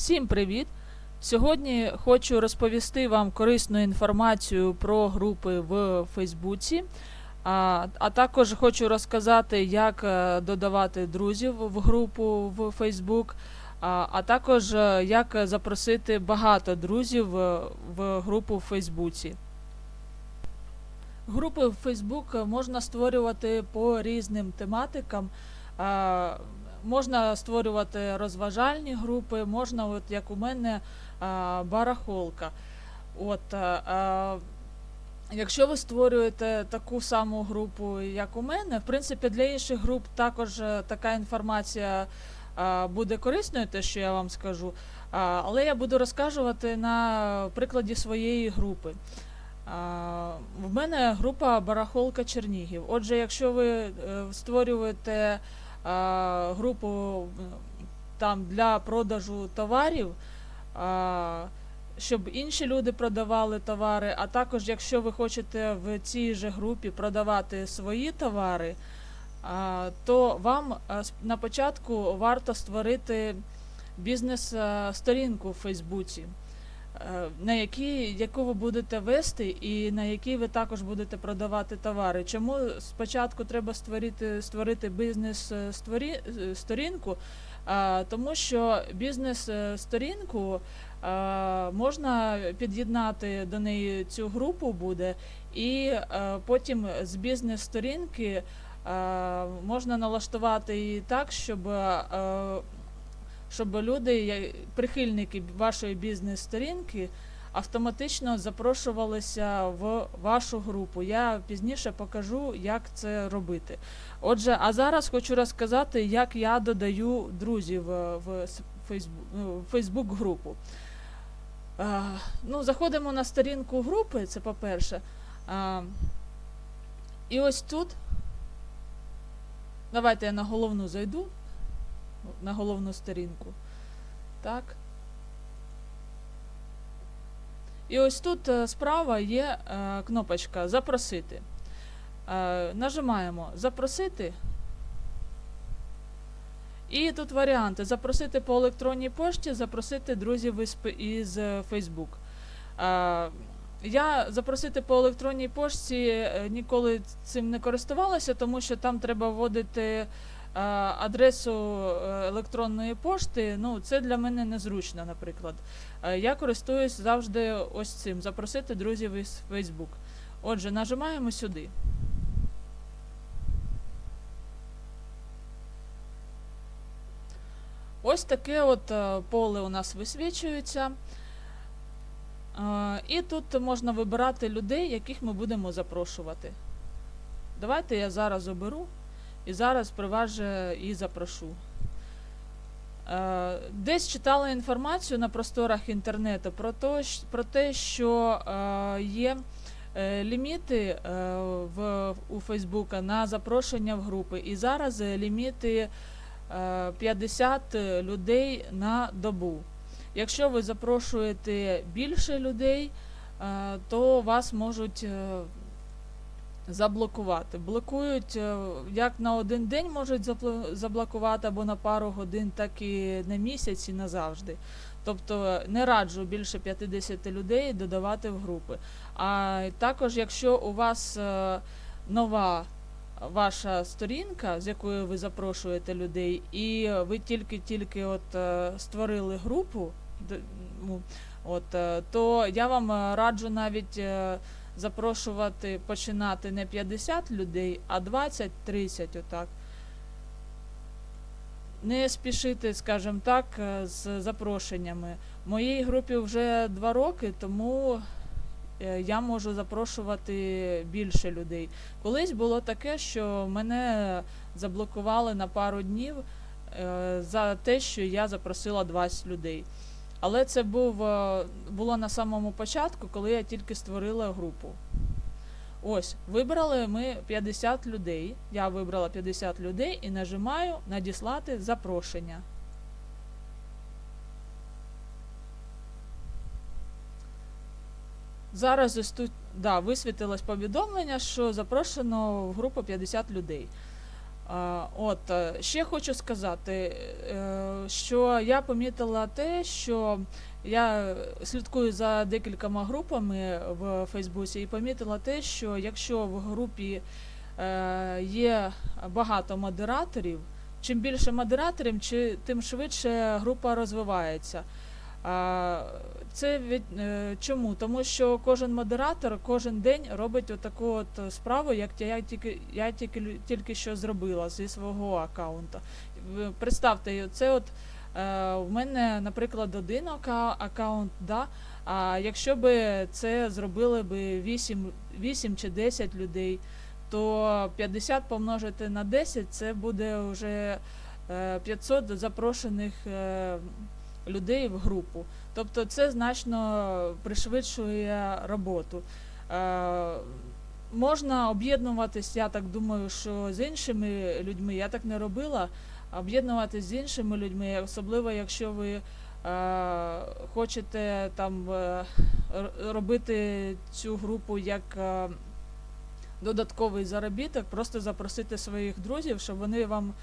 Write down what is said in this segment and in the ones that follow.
Всім привіт! Сьогодні хочу розповісти вам корисну інформацію про групи в Фейсбуці, а, а також хочу розказати, як е, додавати друзів в групу в Фейсбук, а, а також е, як запросити багато друзів е, в групу в Фейсбуці. Групи в Фейсбук можна створювати по різним тематикам. Можна створювати розважальні групи, можна, от як у мене, барахолка. От, а, а, якщо ви створюєте таку саму групу, як у мене, в принципі, для інших груп також е, така інформація буде корисною, те, що я вам скажу. Але я буду розказувати на прикладі своєї групи. В мене група Барахолка Чернігів. Отже, якщо ви е, створюєте групу там для продажу товарів, а, щоб інші люди продавали товари, а також якщо ви хочете в цій же групі продавати свої товари, а, то вам на початку варто створити бізнес-сторінку в Фейсбуці. е, на якій, яку ви будете вести і на якій ви також будете продавати товари. Чому спочатку треба створити, створити бізнес-сторінку? Тому що бізнес-сторінку е, можна під'єднати до неї цю групу буде, і е, потім з бізнес-сторінки е, можна налаштувати її так, щоб е, щоб люди, прихильники вашої бізнес-сторінки, автоматично запрошувалися в вашу групу. Я пізніше покажу, як це робити. Отже, а зараз хочу розказати, як я додаю друзів е, ну, в Фейсбук групу. Е, Ну, заходимо на сторінку групи, це по-перше. Е, І ось тут. Давайте я на головну зайду на головну сторінку. Так. І ось тут е, справа є е, кнопочка Запросити. Е, нажимаємо Запросити. І тут варіанти: запросити по електронній пошті, запросити друзів із, Facebook. Я запросити по електронній пошті ніколи цим не користувалася, тому що там треба вводити адресу е, електронної пошти. Ну, це для мене незручно, наприклад. Е, Я користуюсь завжди ось цим: запросити друзів із Facebook. Отже, нажимаємо сюди. Ось таке от е, поле у нас висвічується. Е, І тут можна вибирати людей, яких ми будемо запрошувати. Давайте я зараз оберу і зараз при вас же і запрошу. Е, Десь читала інформацію на просторах інтернету про, то, про те, що е, є е, ліміти в, у Фейсбука на запрошення в групи. І зараз ліміти е, 50 людей на добу. Якщо ви запрошуєте більше людей, то вас можуть заблокувати. Блокують е, як на один день можуть заблокувати або на пару годин, так і на місяць і назавжди. Тобто не раджу більше 50 людей додавати в групи. А також, якщо у вас е, нова ваша сторінка, з якою ви запрошуєте людей, і ви тільки-тільки от е, створили групу, ну, от, е, то я вам е, раджу навіть е, запрошувати, починати не 50 людей, а 20-30 отак. Не спішити, скажімо так, е, з запрошеннями. Моїй групі вже 2 роки, тому е, я можу запрошувати більше людей. Колись було таке, що мене заблокували на пару днів е, за те, що я запросила 20 людей. Але це був, е, було на самому початку, коли я тільки створила групу. Ось, вибрали ми 50 людей. Я вибрала 50 людей і нажимаю надіслати запрошення. Зараз тут да, висвітилось повідомлення, що запрошено в групу 50 людей. От е, ще хочу сказати, е, що я помітила те, що я слідкую за декількома групами в Фейсбуці і помітила те, що якщо в групі е, є багато модераторів, чим більше модераторів, тим швидше група розвивається. Це від, е, чому? Тому що кожен модератор кожен день робить отаку от справу, як я тільки, я тільки, тільки що зробила зі свого аккаунта. Представте, це от е, в мене, наприклад, один аккаунт, да, а якщо би це зробили би 8, 8 чи 10 людей, то 50 помножити на 10 це буде вже е, 500 запрошених е, людей в групу. Тобто це значно пришвидшує роботу. Е, можна об'єднуватись, я так думаю, що з іншими людьми, я так не робила, об'єднуватись з іншими людьми, особливо якщо ви е, хочете там е, робити цю групу як е, додатковий заробіток, просто запросити своїх друзів, щоб вони вам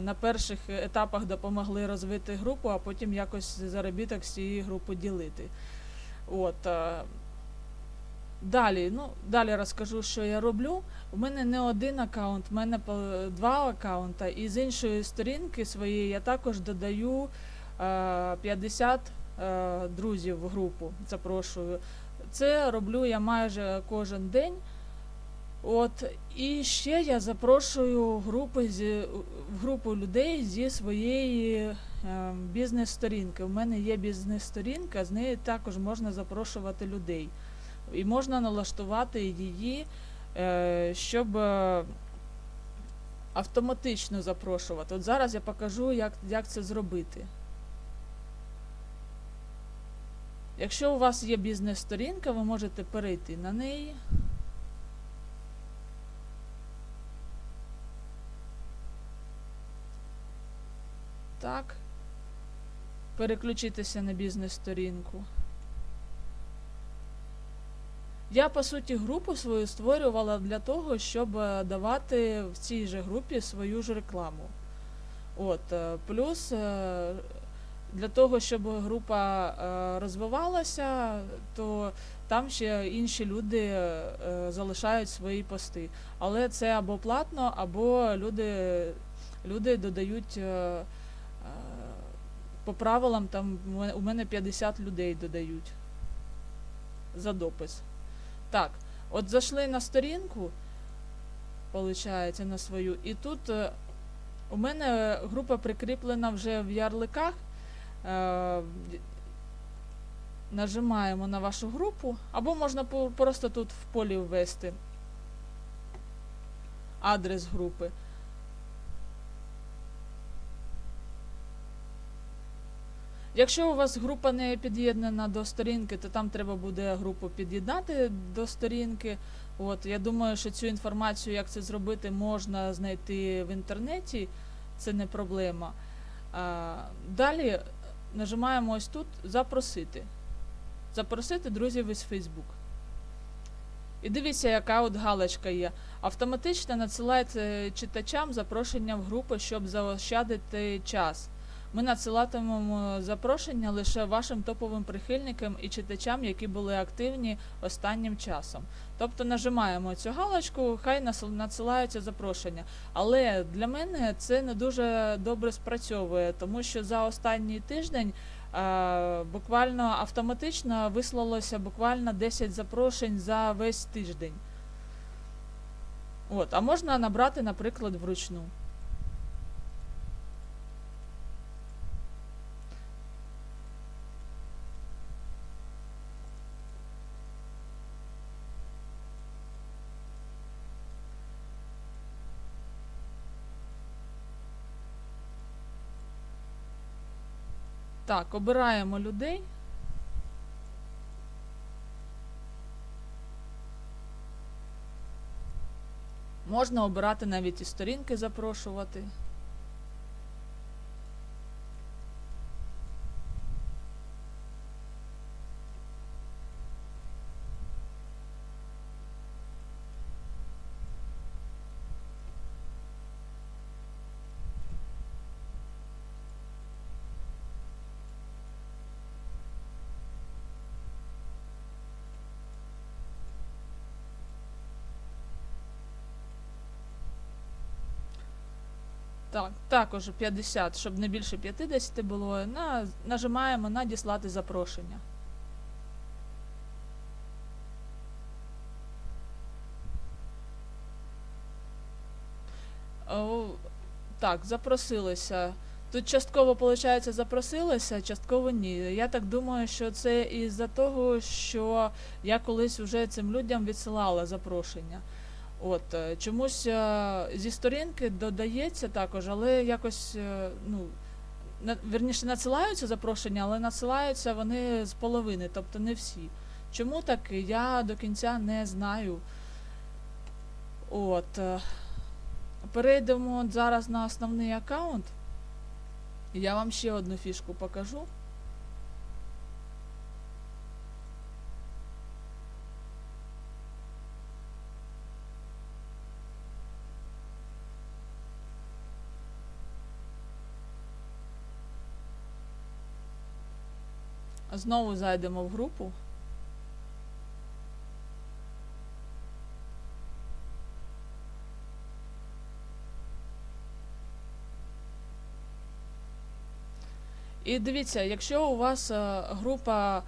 на перших етапах допомогли розвити групу, а потім якось заробіток з цієї групи ділити. От. е, Далі, ну, далі розкажу, що я роблю. У мене не один аккаунт, у мене два аккаунта, і з іншої сторінки своєї я також додаю е, 50 е, друзів в групу. Запрошую. Це роблю я майже кожен день. От, і ще я запрошую групи зі, групу людей зі своєї е, бізнес-сторінки. У мене є бізнес-сторінка, з неї також можна запрошувати людей. І можна налаштувати її, е, щоб е, автоматично запрошувати. От зараз я покажу, як, як це зробити. Якщо у вас є бізнес-сторінка, ви можете перейти на неї. Так. Переключитися на бізнес-сторінку. Я, по суті, групу свою створювала для того, щоб е, давати в цій же групі свою ж рекламу. От, е, плюс е, для того, щоб група розвивалася, то там ще інші люди залишають свої пости. Але це або платно, або люди, люди додають по правилам, там у мене- 50 людей додають за допис. Так, от зайшли на сторінку, виходить, на свою, і тут е, у мене група прикріплена вже в ярликах. Е, нажимаємо на вашу групу, або можна просто тут в полі ввести адрес групи. Якщо у вас група не під'єднана до сторінки, то там треба буде групу під'єднати до сторінки. От, я думаю, що цю інформацію, як це зробити, можна знайти в інтернеті, це не проблема. А, далі нажимаємо ось тут Запросити. Запросити друзів із Facebook. І дивіться, яка от галочка є. Автоматично надсилається читачам запрошення в групу, щоб заощадити час. Ми надсилатимемо запрошення лише вашим топовим прихильникам і читачам, які були активні останнім часом. Тобто нажимаємо цю галочку, хай надсилаються запрошення. Але для мене це не дуже добре спрацьовує, тому що за останній тиждень буквально автоматично вислалося буквально 10 запрошень за весь тиждень. От, а можна набрати, наприклад, вручну. Так, обираємо людей. Можна обирати навіть і сторінки запрошувати. Так, також 50, щоб не більше 50 було. На, нажимаємо надіслати запрошення. О, так, запросилися. Тут частково, виходить, запросилися, частково ні. Я так думаю, що це із-за того, що я колись вже цим людям відсилала запрошення. От, е, чомусь е, зі сторінки додається також, але якось, е, ну, на, верніше, надсилаються запрошення, але надсилаються вони з половини, тобто не всі. Чому так, я до кінця не знаю. От. Перейдемо зараз на основний аккаунт. Я вам ще одну фішку покажу. Знову зайдемо в групу. І дивіться, якщо у вас е, група,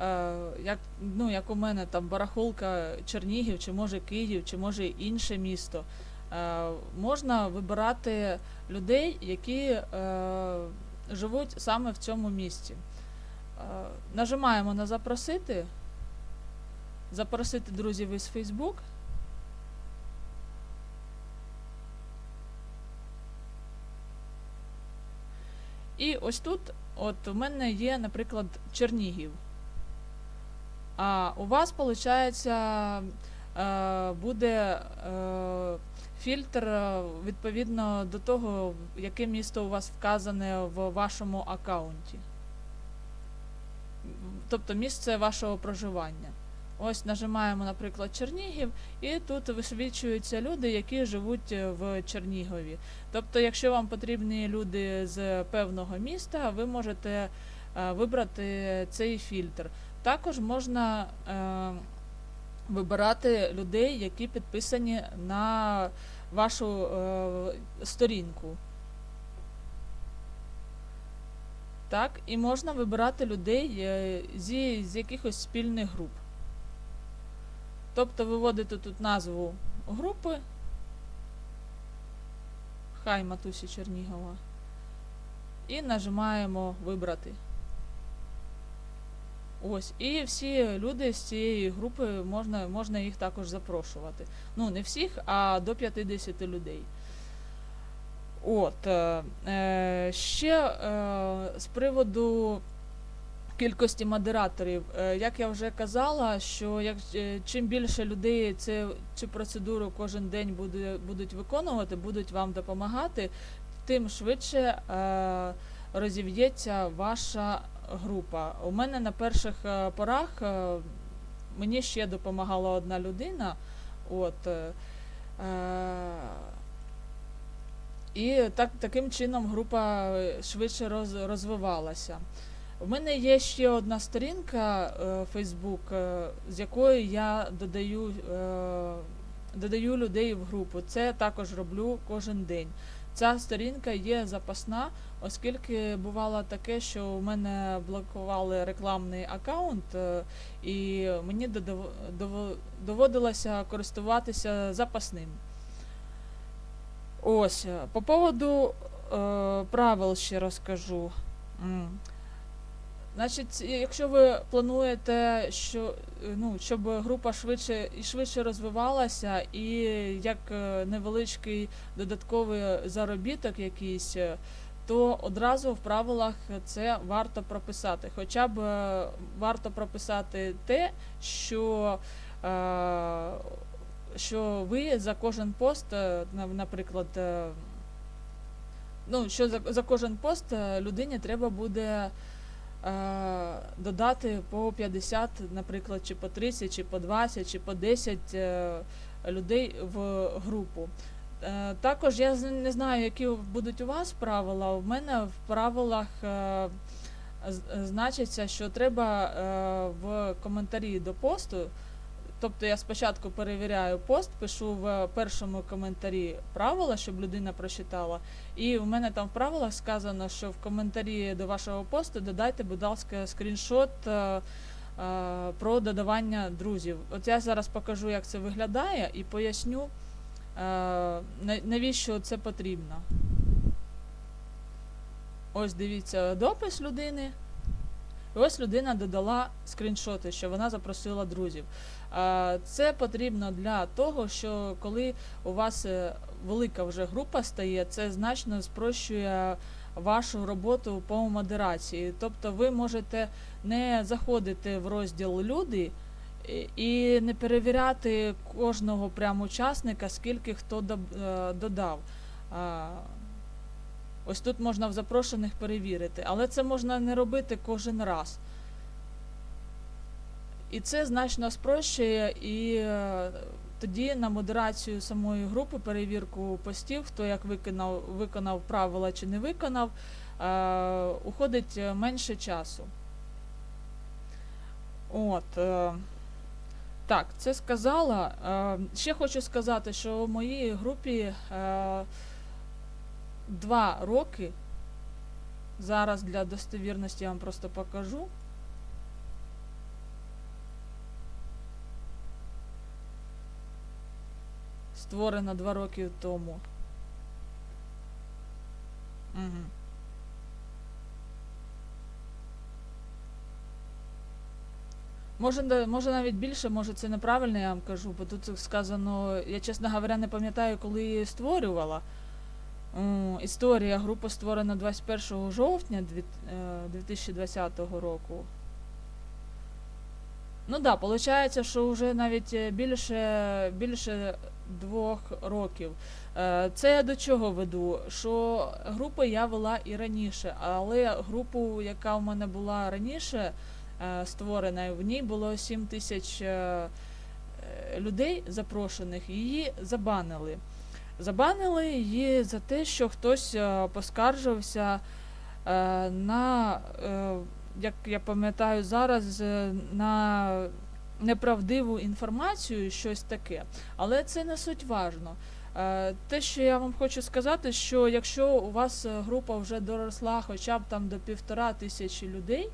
е, як, ну, як у мене там барахолка Чернігів, чи може Київ, чи може інше місто, е, можна вибирати людей, які живуть саме в цьому місті. Е, нажимаємо на запросити, запросити друзів із Facebook. І ось тут, от у мене є, наприклад, Чернігів. А у вас, виходить, буде е, фільтр е, відповідно до того, яке місто у вас вказане в вашому аккаунті. Тобто місце вашого проживання. Ось нажимаємо, наприклад, Чернігів, і тут висвічуються люди, які живуть е, в Чернігові. Тобто, якщо вам потрібні люди з певного міста, ви можете е, вибрати цей фільтр. Також можна е, вибирати людей, які підписані на вашу сторінку. Так, і можна вибирати людей е, зі, з якихось спільних груп. Тобто виводите тут назву групи. Хай Матусі Чернігова. І нажимаємо Вибрати. Ось. І всі люди з цієї групи можна, можна їх також запрошувати. Ну, не всіх, а до 50 людей. От. Е, е, ще е, з приводу кількості модераторів. Е, Як я вже казала, що як, е, чим більше людей це, цю процедуру кожен день буде, будуть виконувати, будуть вам допомагати, тим швидше е, розів'ється ваша група. У мене на перших порах е, мені ще допомагала одна людина. От, е, і так, таким чином група е, швидше роз, розвивалася. У мене є ще одна сторінка е, Facebook, е, з якої я додаю, додаю людей в групу. Це також роблю кожен день. Ця сторінка є запасна, оскільки бувало таке, що у мене блокували рекламний аккаунт, і мені доводилося користуватися запасним. Ось, е, по поводу е, правил ще розкажу. М. Значить, якщо ви плануєте, що е, ну, щоб група швидше і швидше розвивалася, і як е, невеличкий додатковий заробіток якийсь, то одразу в правилах це варто прописати. Хоча б варто прописати те, що, е, що ви за кожен пост, е, наприклад, е, ну, що за, за кожен пост е, людині треба буде е, додати по 50, наприклад, чи по 30, чи по 20, чи по 10 е, людей в групу. Е, Також я не знаю, які будуть у вас правила. У мене в правилах е, значиться, що треба е, в коментарі до посту тобто я спочатку перевіряю пост, пишу в першому коментарі правила, щоб людина прочитала. І у мене там в правилах сказано, що в коментарі до вашого посту додайте, будь ласка, скріншот. е, е, Про додавання друзів. От я зараз покажу, як це виглядає, і поясню, е, навіщо це потрібно. Ось дивіться допис людини. І ось людина додала скріншоти, що вона запросила друзів. Це потрібно для того, що коли у вас е, велика вже група стає, це значно спрощує вашу роботу по модерації. Тобто ви можете не заходити в розділ люди і- не перевіряти кожного прям учасника, скільки хто е, додав. Ось тут можна в запрошених перевірити, але це можна не робити кожен раз. І це значно спрощує і е, тоді на модерацію самої групи, перевірку постів, хто як виконав, виконав правила чи не виконав, е, уходить менше часу. От. Е, так, це сказала. Ще хочу сказати, що у моїй групі два роки. Зараз для достовірності я вам просто покажу. Створена два роки тому. Угу. Може, може навіть більше, може це неправильно я вам кажу, бо тут сказано, я, чесно говоря, не пам'ятаю, коли її створювала. Історія група створена 21 жовтня е, 2020 року. Ну так, да, виходить, що вже навіть е, більше, більше двох років. Е, Це я до чого веду? Що групи я вела і раніше, але групу, яка в мене була раніше е, створена, в ній було 7 тисяч е, е, людей запрошених, її забанили. Забанили її за те, що хтось е, поскаржився е, на, е, як я пам'ятаю зараз, на неправдиву інформацію, щось таке. Але це не суть важно. Те, що я вам хочу сказати, що якщо у вас група вже доросла хоча б там до півтора тисячі людей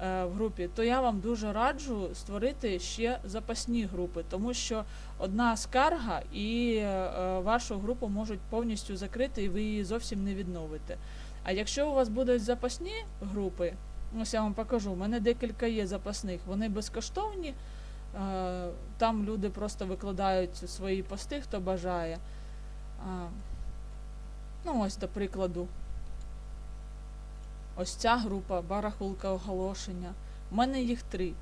в групі, то я вам дуже раджу створити ще запасні групи, тому що одна скарга і е, е, вашу групу можуть повністю закрити, і ви її зовсім не відновите. А якщо у вас будуть запасні групи, ось я вам покажу, у мене декілька є запасних, вони безкоштовні. е, Там люди просто викладають свої пости, хто бажає. Ну, ось, до прикладу. Ось ця група, барахулка оголошення. У мене їх три.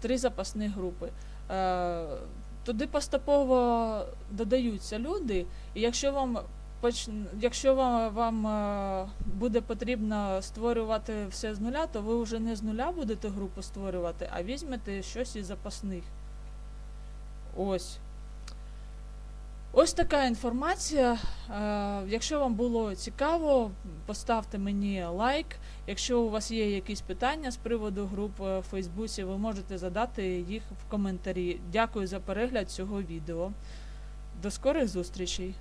Три запасні групи. Е, туди поступово додаються люди, і якщо вам якщо вам, вам е, буде потрібно створювати все з нуля, то ви вже не з нуля будете групу створювати, а візьмете щось із запасних. Ось. Ось така інформація. Е, Якщо вам було цікаво, поставте мені лайк. Якщо у вас є якісь питання з приводу груп е, в Фейсбуці, ви можете задати їх в коментарі. Дякую за перегляд цього відео. До скорих зустрічей!